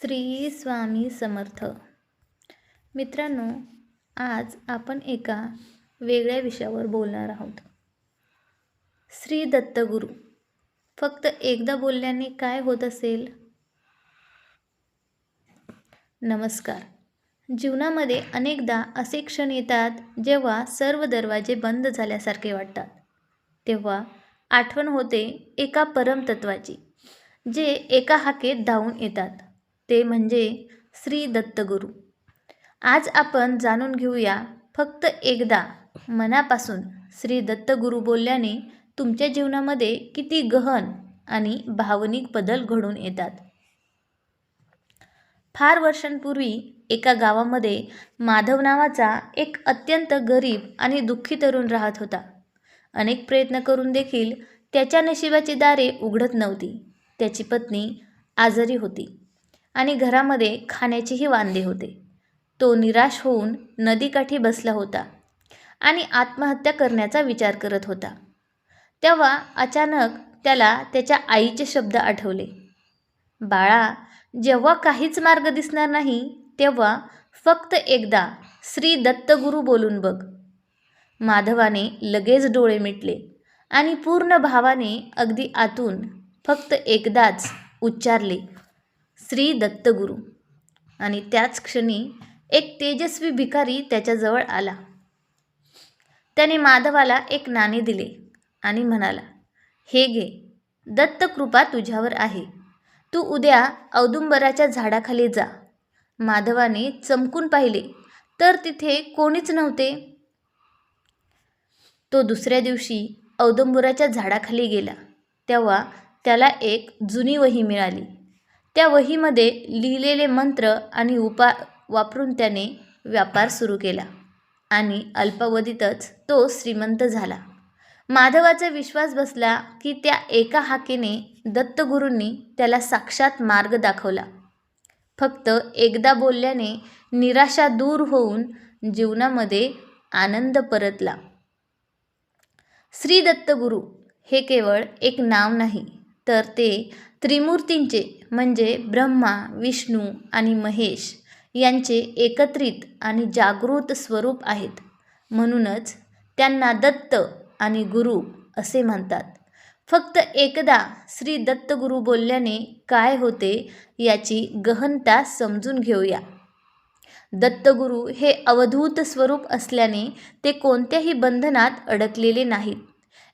श्री स्वामी समर्थ. मित्रांनो आज आपण एका वेगळ्या विषयावर बोलणार आहोत. श्री दत्तगुरू फक्त एकदा बोलल्याने काय होत असेल? नमस्कार. जीवनामध्ये अनेकदा असे क्षण येतात जेव्हा सर्व दरवाजे बंद झाल्यासारखे वाटतात. तेव्हा आठवण होते एका परमतत्वाची जे एका हाकेत धावून येतात. ते म्हणजे श्री दत्तगुरू. आज आपण जाणून घेऊया फक्त एकदा मनापासून श्री दत्तगुरू बोलल्याने तुमच्या जीवनामध्ये किती गहन आणि भावनिक बदल घडून येतात. फार वर्षांपूर्वी एका गावामध्ये माधव नावाचा एक अत्यंत गरीब आणि दुःखी तरुण राहत होता. अनेक प्रयत्न करून देखील त्याच्या नशिबाची दारे उघडत नव्हती. त्याची पत्नी आजारी होती. आणि घरामध्ये खाण्याचेही वांदे होते. तो निराश होऊन नदीकाठी बसला होता आणि आत्महत्या करण्याचा विचार करत होता. तेव्हा अचानक त्याला त्याच्या आईचे शब्द आठवले. बाळा जेव्हा काहीच मार्ग दिसणार नाही तेव्हा फक्त एकदा श्री दत्तगुरू बोलून बघ. माधवाने लगेच डोळे मिटले आणि पूर्ण भावाने अगदी आतून फक्त एकदाच उच्चारले श्री दत्तगुरू. आणि त्याच क्षणी एक तेजस्वी भिकारी त्याच्याजवळ आला. त्याने माधवाला एक नाणे दिले आणि म्हणाला हे घे दत्तकृपा तुझ्यावर आहे. तू उद्या औदुंबराच्या झाडाखाली जा. माधवाने चमकून पाहिले तर तिथे कोणीच नव्हते. तो दुसऱ्या दिवशी औदुंबराच्या झाडाखाली गेला. तेव्हा त्याला एक जुनी वही मिळाली. त्या वहीमध्ये लिहिलेले मंत्र आणि उपा वापरून त्याने व्यापार सुरू केला आणि अल्पावधीतच तो श्रीमंत झाला. माधवाचा विश्वास बसला की त्या एका हाकेने दत्तगुरूंनी त्याला साक्षात मार्ग दाखवला. फक्त एकदा बोलल्याने निराशा दूर होऊन जीवनामध्ये आनंद परतला. श्री दत्तगुरू हे केवळ एक नाव नाही तर ते त्रिमूर्तींचे म्हणजे ब्रह्मा विष्णू आणि महेश यांचे एकत्रित आणि जागृत स्वरूप आहेत. म्हणूनच त्यांना दत्त आणि गुरु असे म्हणतात. फक्त एकदा श्री दत्तगुरू बोलल्याने काय होते याची गहनता समजून घेऊया. दत्तगुरू हे अवधूत स्वरूप असल्याने ते कोणत्याही बंधनात अडकलेले नाहीत.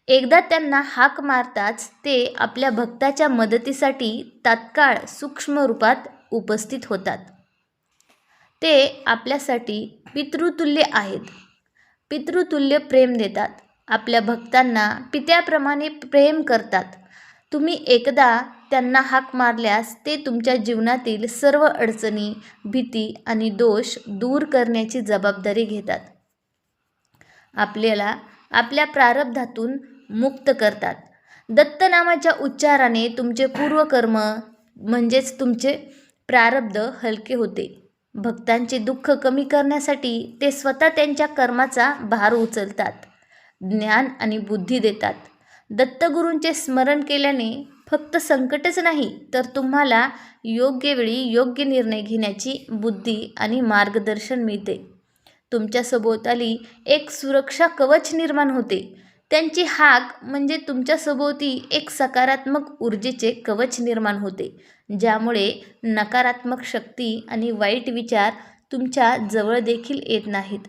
एकदा त्यांना हाक मारताच ते आपल्या भक्ताच्या मदतीसाठी तात्काळ सूक्ष्म रूपात उपस्थित होतात. ते आपल्यासाठी पितृतुल्य आहेत. पितृतुल्य प्रेम देतात. आपल्या भक्तांना पित्याप्रमाणे प्रेम करतात. तुम्ही एकदा त्यांना हाक मारल्यास ते तुमच्या जीवनातील सर्व अडचणी भीती आणि दोष दूर करण्याची जबाबदारी घेतात. आपल्याला आपल्या प्रारब्धातून मुक्त करतात. दत्त नामाच्या उच्चाराने तुमचे पूर्वकर्म म्हणजेच तुमचे प्रारब्ध हलके होते. भक्तांचे दुःख कमी करण्यासाठी ते स्वतः त्यांच्या कर्माचा भार उचलतात ज्ञान आणि बुद्धी देतात. दत्तगुरूंचे स्मरण केल्याने फक्त संकटच नाही तर तुम्हाला योग्य वेळी योग्य निर्णय घेण्याची बुद्धी आणि मार्गदर्शन मिळते. तुमच्या सभोवताली एक सुरक्षा कवच निर्माण होते. त्यांची हाक म्हणजे तुमच्या सभोवती एक सकारात्मक ऊर्जेचे कवच निर्माण होते ज्यामुळे नकारात्मक शक्ती आणि वाईट विचार तुमच्या जवळ देखील येत नाहीत.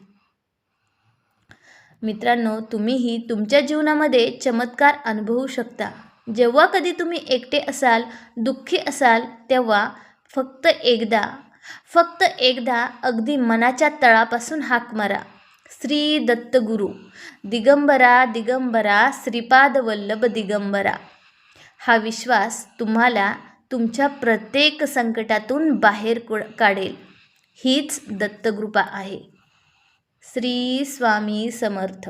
मित्रांनो तुम्हीही तुमच्या जीवनामध्ये चमत्कार अनुभवू शकता. जेव्हा कधी तुम्ही एकटे असाल दुःखी असाल तेव्हा फक्त एकदा फक्त एकदा अगदी मनाच्या तळापासून हाक मारा. श्री दत्तगुरू. दिगंबरा दिगंबरा श्रीपादवल्लभ दिगंबरा. हा विश्वास तुम्हाला तुमच्या प्रत्येक संकटातून बाहेर काढेल. हीच दत्तकृपा आहे. श्री स्वामी समर्थ.